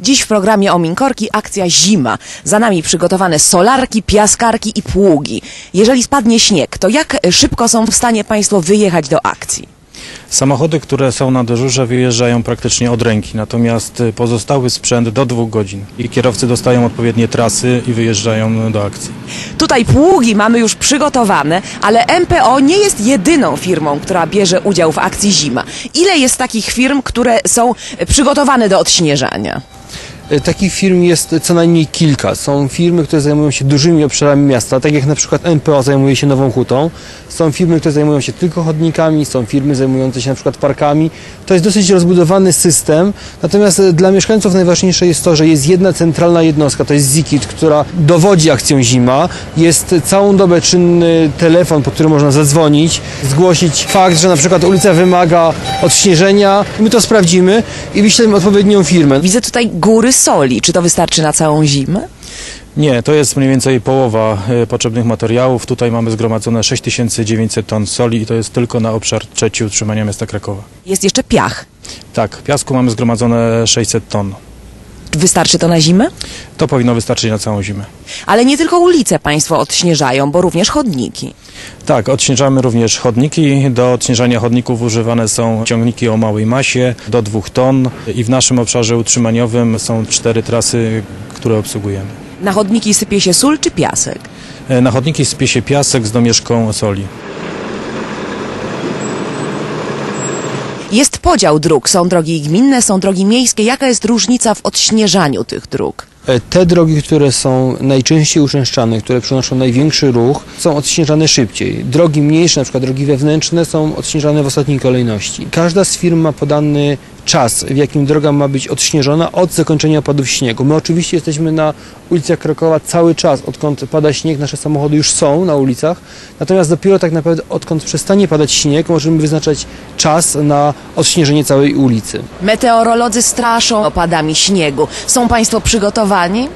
Dziś w programie Ominkorki akcja zima. Za nami przygotowane solarki, piaskarki i pługi. Jeżeli spadnie śnieg, to jak szybko są w stanie Państwo wyjechać do akcji? Samochody, które są na dyżurze wyjeżdżają praktycznie od ręki, natomiast y, pozostały sprzęt do dwóch godzin i kierowcy dostają odpowiednie trasy i wyjeżdżają do akcji. Tutaj pługi mamy już przygotowane, ale MPO nie jest jedyną firmą, która bierze udział w akcji zima. Ile jest takich firm, które są przygotowane do odśnieżania? E, Takich firm jest co najmniej kilka. Są firmy, które zajmują się dużymi obszarami miasta, tak jak na przykład NPO zajmuje się Nową Hutą. Są firmy, które zajmują się tylko chodnikami, są firmy zajmujące się na przykład parkami. To jest dosyć rozbudowany system, natomiast e, dla mieszkańców najważniejsze jest to, że jest jedna centralna jednostka, to jest ZIKIT, która dowodzi akcją zima. Jest całą dobę czynny telefon, po który można zadzwonić, zgłosić fakt, że na przykład ulica wymaga odśnieżenia. My to sprawdzimy i wyślemy odpowiednią firmę. Widzę tutaj góry soli. Czy to wystarczy na całą zimę? Nie, to jest mniej więcej połowa y, potrzebnych materiałów. Tutaj mamy zgromadzone 6900 ton soli i to jest tylko na obszar trzeci utrzymania miasta Krakowa. Jest jeszcze piach. Tak, piasku mamy zgromadzone 600 ton. Wystarczy to na zimę? To powinno wystarczyć na całą zimę. Ale nie tylko ulice Państwo odśnieżają, bo również chodniki. Tak, odśnieżamy również chodniki. Do odśnieżania chodników używane są ciągniki o małej masie do 2 ton i w naszym obszarze utrzymaniowym są cztery trasy, które obsługujemy. Na chodniki sypie się sól czy piasek? E, Na chodniki spie się piasek z domieszką soli. Jest podział dróg. Są drogi gminne, są drogi miejskie. Jaka jest różnica w odśnieżaniu tych dróg? E, Te drogi, które są najczęściej uczęszczane, które przynoszą największy ruch, są odśnieżane szybciej. Drogi mniejsze, na przykład drogi wewnętrzne, są odśnieżane w ostatniej kolejności. Każda z firm ma podany czas, w jakim droga ma być odśnieżona od zakończenia opadów śniegu. My oczywiście jesteśmy na ulicach Krakowa cały czas, odkąd pada śnieg, nasze samochody już są na ulicach, natomiast dopiero tak naprawdę odkąd przestanie padać śnieg, możemy wyznaczać czas na odśnieżenie całej ulicy. Meteorolodzy straszą opadami śniegu. Są Państwo przygotowani?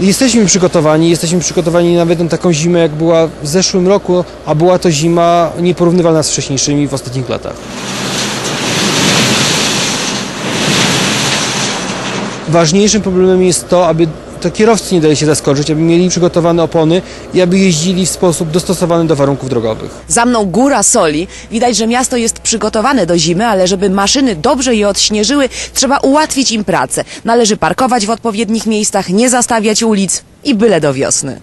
Jesteśmy przygotowani, jesteśmy przygotowani nawet na taką zimę, jak była w zeszłym roku, a była to zima nieporównywalna z wcześniejszymi w ostatnich latach. Ważniejszym problemem jest to, aby to kierowcy nie dali się zaskoczyć, aby mieli przygotowane opony i aby jeździli w sposób dostosowany do warunków drogowych. Za mną góra soli. Widać, że miasto jest przygotowane do zimy, ale żeby maszyny dobrze je odśnieżyły, trzeba ułatwić im pracę. Należy parkować w odpowiednich miejscach, nie zastawiać ulic i byle do wiosny.